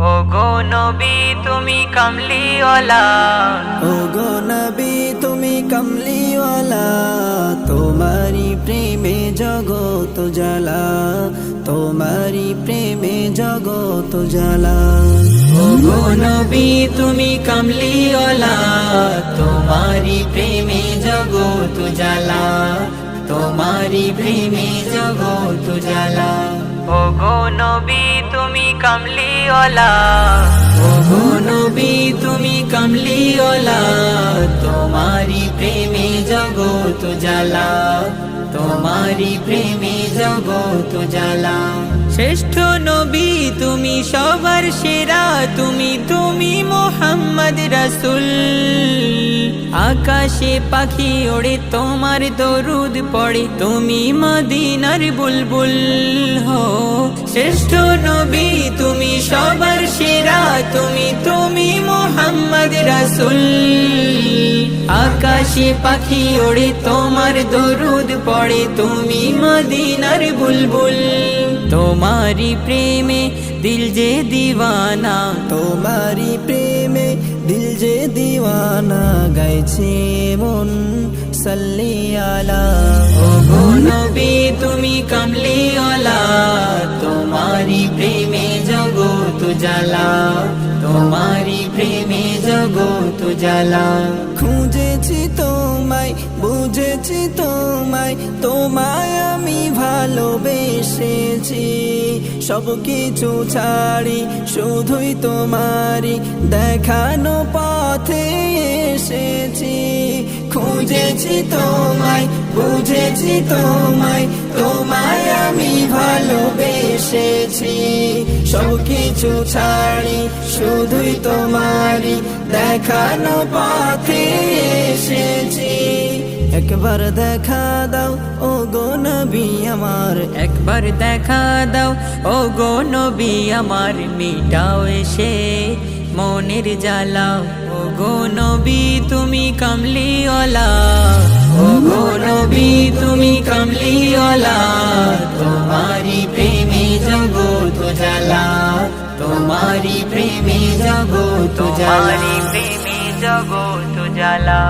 ও গো নবী তুমি কামলিওয়ালা। ও গো নবী তুমি কমলিওয়ালা। তোমারি প্রেমে জগত জ্বালা। তোমারি প্রেমে জগত জ্বালা। ও গো নবী তুমি কামলিওয়ালা। তোমারি প্রেমে জগৎ জ্বালা। তোমারি প্রেমে জগৎ জ্বালা। ও গো নবী তুমি কামলিওয়ালা নবী, তুমি তোমারি প্রেমে জগৎ জ্বালা। তোমারি প্রেমে জগৎ জ্বালা। শ্রেষ্ঠ নবী, তুমি সবার সেরা। তুমি তুমি মোহাম্মদ রাসুল। আকাশে পাখি ওড়ে, তোমার দরুদ পড়ে। তুমি মদিনার বুলবুল হো শ্রেষ্ঠ নবী সবার সেরা, তুমি তুমি মোহাম্মদ রাসুল। আকাশে পাখি ওড়ে, তোমার দরুদ পড়ে, তুমি মদিনার বুলবুল। তোমারি প্রেমে দিল যে দিওয়ানা তোমারি প্রেমে দিল যে দিওয়ানা, গাইছে মন, সাল্লি আলা। ও নবী, তুমি কামলিওয়ালা তোমারি প্রেমে জগৎ জ্বালা তোমারি প্রেমে জগৎ জ্বালা। খুঁজেছি তোমায়, বুঝেছি তোমায় তোমায় আমি ভালোবেসেছি। সব কিছু ছাড়ি, শুধুই তোমারি দেখানো পথে এসেছি। খুঁজেছি তোমায় বুঝেছি তোমায় তোমায় আমি ভালোবেসেছি। সব কিছু ছাড়ি, শুধুই তোমারি দেখানো পথে এসেছি। একবার দেখা দাও ও গো নবী আমার। একবার দেখা দাও ও গো নবী আমার। মিটাও এসে মনের জ্বালা। ও গো নবী, তুমি কামলিওয়ালা। ও গো নবী তুমি কামলিওয়ালা তোমারি প্রেমে জগৎ জ্বালা তোমারি প্রেমে জগৎ জ্বালা। প্রেমে জগৎ জ্বালা।